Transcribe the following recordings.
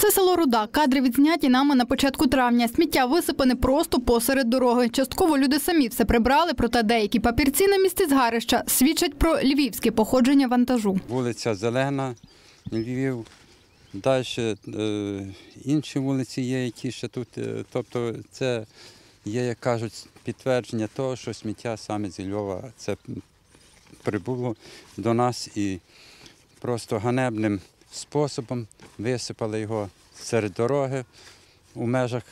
Це село Руда. Кадри відзняті нами на початку травня. Сміття висипане просто посеред дороги. Частково люди самі все прибрали, проте деякі папірці на місці згарища свідчать про львівське походження вантажу. Вулиця Зелена, Львів. Далі е, інші вулиці є, які ще тут. е, Тобто це є, як кажуть, підтвердження того, що сміття саме зі Львова це прибуло до нас і просто ганебним способом висипали його серед дороги у межах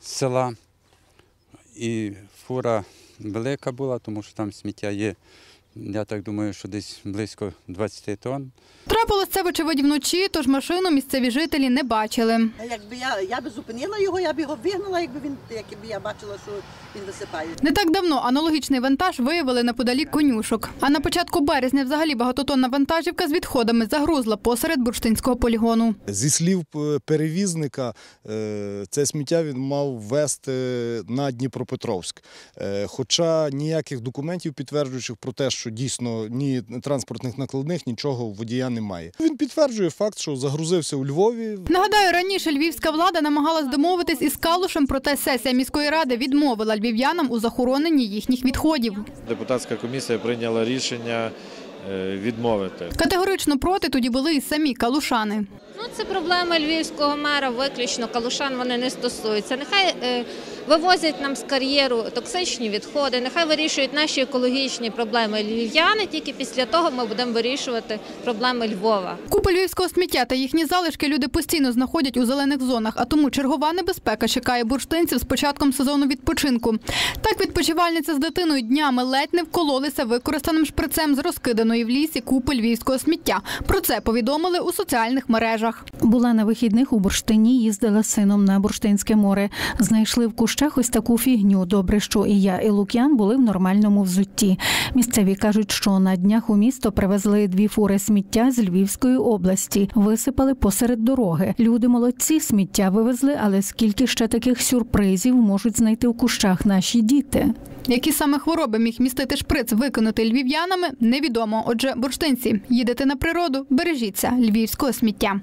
села. І фура велика була, тому що там сміття є, я так думаю, що десь близько 20 тонн. Трапилось це, вочевидь, вночі, тож машину місцеві жителі не бачили. Якби я, я би зупинила його, я б його вигнала, якби він якби я бачила, що він висипає. Не так давно аналогічний вантаж виявили неподалік конюшок. А на початку березня взагалі багатотонна вантажівка з відходами загрузла посеред бурштинського полігону. Зі слів е, перевізника, е, це сміття він мав везти на Дніпропетровськ. Е, Хоча ніяких документів, підтверджуючих про те, що дійсно ні транспортних накладних, нічого водія немає. Він підтверджує факт, що загрузився у Львові. Нагадаю, раніше львівська влада намагалась домовитись із Калушем, проте сесія міської ради відмовила львів'янам у захороненні їхніх відходів. Депутатська комісія прийняла рішення е, відмовити. Категорично проти тоді були і самі калушани. Ну, це проблема львівського мера, виключно калушан вони не стосуються. Нехай е, вивозять нам з кар'єру токсичні відходи, нехай вирішують наші екологічні проблеми львів'яни. Тільки після того ми будемо вирішувати проблеми Львова. Купи львівського сміття та їхні залишки люди постійно знаходять у зелених зонах, а тому чергова небезпека чекає бурштинців з початком сезону відпочинку. Так відпочивальниця з дитиною днями ледь не вкололися використаним шприцем з розкиданої в лісі купи львівського сміття. Про це повідомили у соціальних мережах. Була на вихідних у Бурштині, їздила з сином на Бурштинське море. Знайшли в кущах ось таку фігню. Добре, що і я, і Лук'ян були в нормальному взутті. Місцеві кажуть, що на днях у місто привезли дві фури сміття з Львівської області, висипали посеред дороги. Люди молодці, сміття вивезли, але скільки ще таких сюрпризів можуть знайти у кущах наші діти? Які саме хвороби міг містити шприц, викинутий львів'янами, невідомо. Отже, бурштинці, їдете на природу, бережіться львівського сміття.